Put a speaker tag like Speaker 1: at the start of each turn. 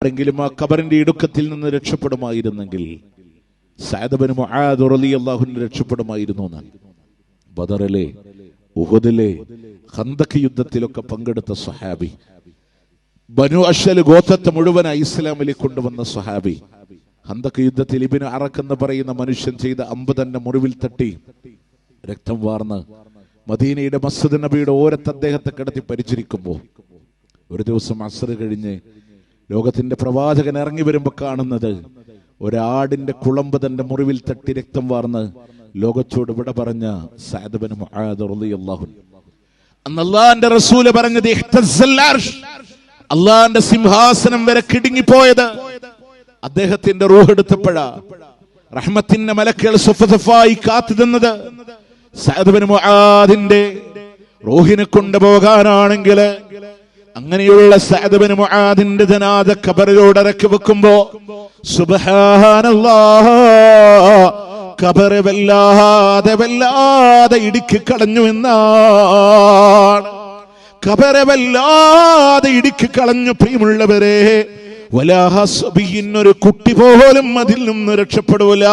Speaker 1: ആരെങ്കിലും ആ കബറിന്റെ ഇടുക്കത്തിൽ നിന്ന് രക്ഷപ്പെടുമായിരുന്നെങ്കിൽ സാദബന് അള്ളാഹുവിന് രക്ഷപ്പെടുമായിരുന്നു എന്നാണ് ബദറിലെ ഉഹദിലെ ഹന്തക് യുദ്ധത്തിലൊക്കെ പങ്കെടുത്ത സ്വഹാബി ബനു അഷൽ ഗോത്രത്തെ മുഴുവനായി ഇസ്ലാമിലേക്ക് കൊണ്ടുവന്ന സ്വഹാബി ഹന്തക് യുദ്ധത്തിൽ ഇബിന് അറക്കെന്ന് പറയുന്ന മനുഷ്യൻ ചെയ്ത അമ്പ് തന്നെ മുറിവിൽ തട്ടി രക്തം വാർന്ന് മദീനയുടെ മസ്ജിദ് നബിയുടെ ഓരത്ത് അദ്ദേഹത്തെ കിടത്തി പരിചരിക്കുമ്പോൾ ഒരു ദിവസം അസർ കഴിഞ്ഞ് ലോകത്തിന്റെ പ്രവാചകൻ ഇറങ്ങി വരുമ്പോൾ കാണുന്നത് ഒരാടിന്റെ കുളമ്പ് തന്റെ മുറിവിൽ തട്ടി രക്തം വാർന്ന് ലോകത്തോട് വിട പറഞ്ഞ സാദബൻ അള്ളാഹു അന്ന് അള്ളാന്റെ റസൂൽ പറഞ്ഞത്. അള്ളാന്റെ സിംഹാസനം വരെ കിടുങ്ങിപ്പോയത് അദ്ദേഹത്തിന്റെ റൂഹ് എടുത്തപ്പോഴാ റഹ്മത്തിന്റെ മലക്കുകൾ സുഫസഫായി കാത്തു നിന്നത് സഅദ്ബിന് മുആദിന്റെ റൂഹിനെ കൊണ്ടുപോകാനാണെങ്കിൽ അങ്ങനെയുള്ള സഹദബന് മുആദിന്റെ ജനാദ ഖബറിലൂടെ ഇറക്കി വെക്കുമ്പോ സുബ്ഹാനല്ലാഹ് ഖബറ് വല്ലാതെ വല്ലാതെ ഇടുക്കി കളഞ്ഞു എന്നാണ്. ഖബറ് വല്ലാതെ ഇടുക്കി കളഞ്ഞു പ്രിയമുള്ളവരെ വലാഹ സബിയിന്നൊരു കുട്ടി പോലും അതിൽ നിന്ന് രക്ഷപ്പെടൂല.